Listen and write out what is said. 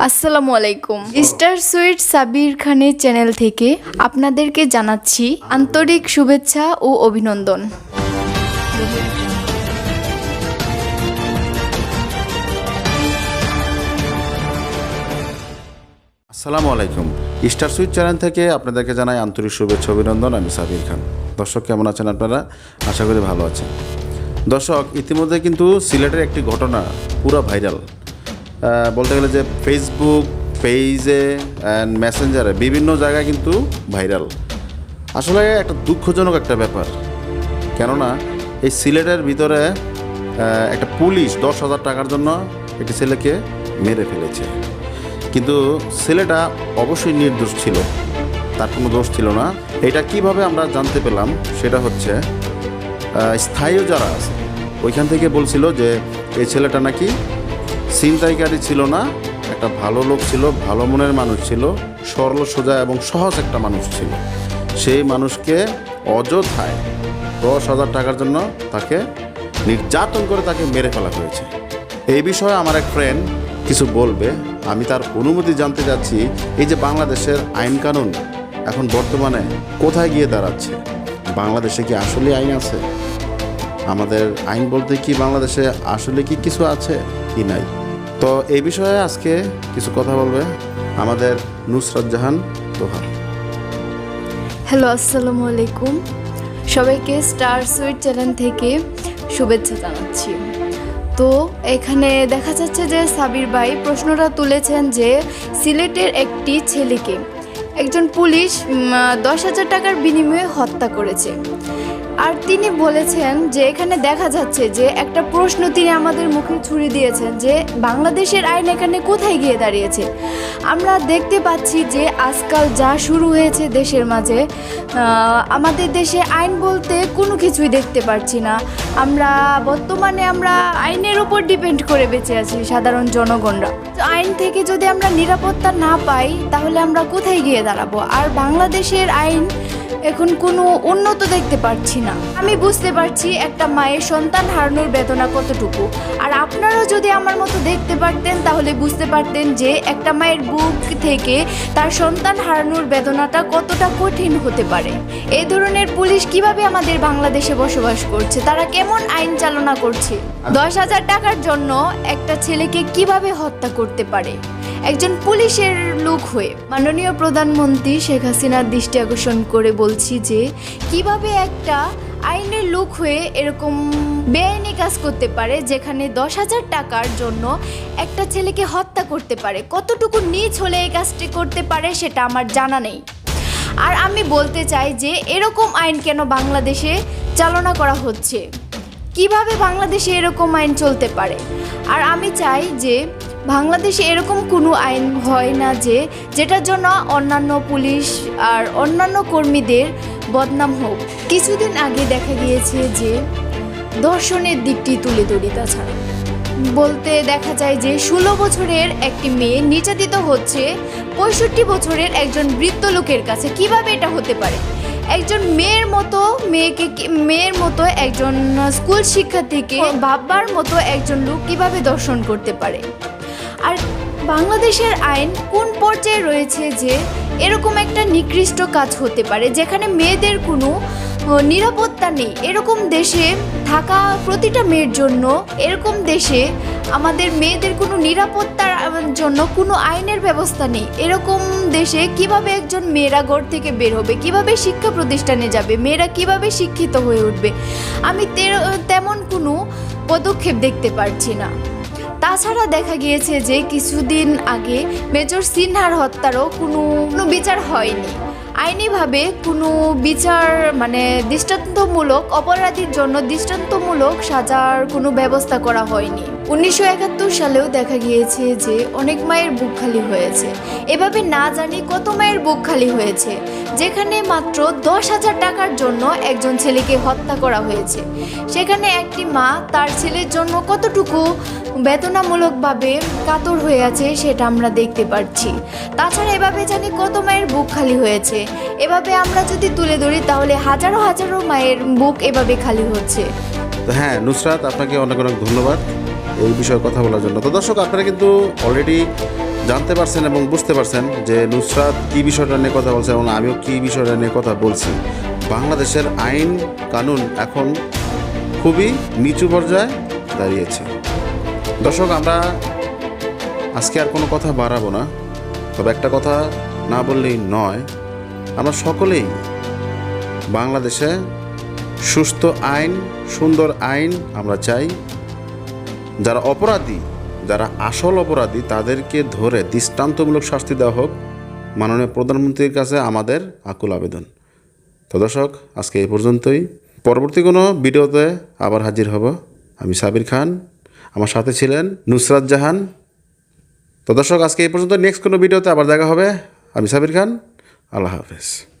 আসসালামু আলাইকুম। Star sweet Sabir খানের চ্যানেল থেকে আপনাদেরকে জানাচ্ছি আন্তরিক শুভেচ্ছা ও অভিনন্দন। আসসালামু আলাইকুম। স্টার সুইট চ্যানেল থেকে আপনাদেরকে জানাই আন্তরিক শুভেচ্ছা, অভিনন্দন। আমি সাবির খান। দর্শক, কেমন আছেন আপনারা? আশা করি ভালো আছেন। দর্শক, ইতিমধ্যে কিন্তু সিলেটের একটি ঘটনা পুরো ভাইরাল। বলতে গেলে যে ফেসবুক পেজে অ্যান্ড মেসেঞ্জারে বিভিন্ন জায়গায় কিন্তু ভাইরাল আসলে একটা দুঃখজনক একটা ব্যাপার। কেননা এই সিলেটের ভিতরে একটা পুলিশ দশ হাজার টাকার জন্য একটি ছেলেকে মেরে ফেলেছে। কিন্তু ছেলেটা অবশ্যই নির্দোষ ছিল। তার কোনো দোষ ছিল না। এটা কীভাবে আমরা জানতে পেলাম সেটা হচ্ছে স্থায়ী যারা আছে, ওইখান থেকে বলছিল যে এই ছেলেটা নাকি ছিনতাইকারী ছিল না, একটা ভালো লোক ছিল, ভালো মনের মানুষ ছিল, সরল, সোজা এবং সহজ একটা মানুষ ছিল। সেই মানুষকে অযথায় দশ হাজার টাকার জন্য তাকে নির্যাতন করে তাকে মেরে ফেলা হয়েছে। এই বিষয়ে আমার এক ফ্রেন্ড কিছু বলবে, আমি তার অনুমতি জানতে যাচ্ছি, এই যে বাংলাদেশের আইন কানুন এখন বর্তমানে কোথায় গিয়ে দাঁড়াচ্ছে? বাংলাদেশে কি আসলে আইন আছে? আমাদের আইন বলতে কি বাংলাদেশে আসলে কি কিছু আছে? কি নাই? তো এই বিষয়ে আজকে কিছু কথা বলবে আমাদের নুসরাত জাহান তোহা হ্যালো, আসসালামু আলাইকুম। সবাইকে স্টার সুইট চ্যানেল থেকে শুভেচ্ছা জানাচ্ছি। তো এখানে দেখা যাচ্ছে যে সাবির ভাই প্রশ্নটা তুলেছেন যে সিলেটের একটি ছেলেকে একজন পুলিশ দশ হাজার টাকার বিনিময়ে হত্যা করেছে। আর তিনি বলেছেন যে এখানে দেখা যাচ্ছে যে একটা প্রশ্ন তিনি আমাদের মুখে ছুড়ে দিয়েছেন যে বাংলাদেশের আইন এখানে কোথায় গিয়ে দাঁড়িয়েছে? আমরা দেখতে পাচ্ছি যে আজকাল যা শুরু হয়েছে দেশের মাঝে আমাদের দেশে আইন বলতে কোনো কিছুই দেখতে পাচ্ছি না। আমরা বর্তমানে আমরা আইনের উপর ডিপেন্ড করে বেঁচে আছি সাধারণ জনগণরা। আইন থেকে যদি আমরা নিরাপত্তা না পাই, তাহলে আমরা কোথায় গিয়ে দাঁড়াবো? আর বাংলাদেশের আইন এখন কোনো উন্নত দেখতে পারছি না। আমি বুঝতে পারছি একটা মায়ের সন্তান হারানোর বেদনা কতটুকু। আর আপনারাও যদি আমার মতো দেখতে পারতেন, তাহলে বুঝতে পারতেন যে একটা মায়ের বুক থেকে তার সন্তান হারানোর বেদনাটা কতটা কঠিন হতে পারে। এই ধরনের পুলিশ কীভাবে আমাদের বাংলাদেশে বসবাস করছে? তারা কেমন আইন চালনা করছে? দশ হাজার টাকার জন্য একটা ছেলেকে কীভাবে হত্যা করতে পারে? একজন পুলিশের লোক হয়ে মাননীয় প্রধানমন্ত্রী শেখ হাসিনার দৃষ্টি আকর্ষণ করে বলছি যে, কীভাবে একটা আইনের লোক হয়ে এরকম বেআইনি কাজ করতে পারে, যেখানে দশ হাজার টাকার জন্য একটা ছেলেকে হত্যা করতে পারে। কতটুকু নিচ হলে এই কাজটি করতে পারে সেটা আমার জানা নেই। আর আমি বলতে চাই যে এরকম আইন কেন বাংলাদেশে চালনা করা হচ্ছে? কীভাবে বাংলাদেশে এরকম আইন চলতে পারে? আর আমি চাই যে বাংলাদেশে এরকম কোনো আইন হয় না যে, যেটার জন্য অন্যান্য পুলিশ আর অন্যান্য কর্মীদের বদনাম হোক। কিছুদিন আগে দেখা গিয়েছে যে দর্শনের দিকটি তুলে ধরি তাছাড়া। বলতে দেখা যায় যে ষোলো বছরের একটি মেয়ে নির্যাতিত হচ্ছে পঁয়ষট্টি বছরের একজন বৃদ্ধ লোকের কাছে। কীভাবে এটা হতে পারে? একজন মেয়ের মতো মেয়েকে মেয়ের মতো একজন স্কুল শিক্ষার্থীকে ভাববার মতো একজন লোক কীভাবে দর্শন করতে পারে? আর বাংলাদেশের আইন কোন পর্যায়ে রয়েছে যে এরকম একটা নিকৃষ্ট কাজ হতে পারে, যেখানে মেয়েদের কোনো নিরাপত্তা নেই? এরকম দেশে থাকা প্রতিটা মেয়ের জন্য, এরকম দেশে আমাদের মেয়েদের কোনো নিরাপত্তার জন্য কোনো আইনের ব্যবস্থা নেই? এরকম দেশে কীভাবে একজন মেয়েরা ঘর থেকে বের হবে? কীভাবে শিক্ষা প্রতিষ্ঠানে যাবে? মেয়েরা কীভাবে শিক্ষিত হয়ে উঠবে? আমি তেমন কোনো পদক্ষেপ দেখতে পারছি না। তাছাড়া দেখা গিয়েছে যে কিছুদিন আগে মেজর সিনহার হত্যারও কোনো বিচার হয়নি। আইনিভাবে কোনো বিচার মানে দৃষ্টান্তমূলক, অপরাধীর জন্য দৃষ্টান্তমূলক সাজার কোনো ব্যবস্থা করা হয়নি। উনিশশো একাত্তর সালেও দেখা গিয়েছে যে অনেক মায়ের বুক খালি হয়েছে। এভাবে না জানি কত মায়ের বুক খালি হয়েছে, যেখানে মাত্র দশ হাজার টাকার জন্য একজন ছেলেকে হত্যা করা হয়েছে। সেখানে একটি মা তার ছেলের জন্য কতটুকু বেতনামূলকভাবে কাতর হয়ে আছে সেটা আমরা দেখতে পাচ্ছি তাছাড়া এভাবে জানি কত মায়ের বুক খালি হয়েছে এভাবে আমরা যদি তুলে ধরি, তাহলে হাজারো হাজারো মায়ের বুক এভাবে খালি হচ্ছে। তো হ্যাঁ নুসরাত, আপনাকে অনেক অনেক ধন্যবাদ এই বিষয়ে কথা বলার জন্য। তো দর্শক, আপনারা কিন্তু অলরেডি জানতে পারছেন এবং বুঝতে পারছেন যে নুসরাত কী বিষয়টা নিয়ে কথা বলছে এবং আমিও কী বিষয়টা নিয়ে কথা বলছি। বাংলাদেশের আইন কানুন এখন খুবই নিচু পর্যায়ে দাঁড়িয়েছে। দর্শক, আমরা আজকে আর কোনো কথা বাড়াবো না। তবে একটা কথা না বললেই নয় আমরা সকলেই বাংলাদেশে সুস্থ আইন, সুন্দর আইন আমরা চাই। যারা অপরাধী, যারা আসল অপরাধী, তাদেরকে ধরে দৃষ্টান্তমূলক শাস্তি দেওয়া হোক। মাননীয় প্রধানমন্ত্রীর কাছে আমাদের আকুল আবেদন। তো দর্শক, আজকে এই পর্যন্তই। পরবর্তী কোনো ভিডিওতে আবার হাজির হব। আমি সাবির খান। আমার সাথে ছিলেন নুসরাত জাহান। তো দর্শক, আজকে এই পর্যন্ত। নেক্সট কোনো ভিডিওতে আবার দেখা হবে। আমি সাবির খান। আল্লাহ হাফেজ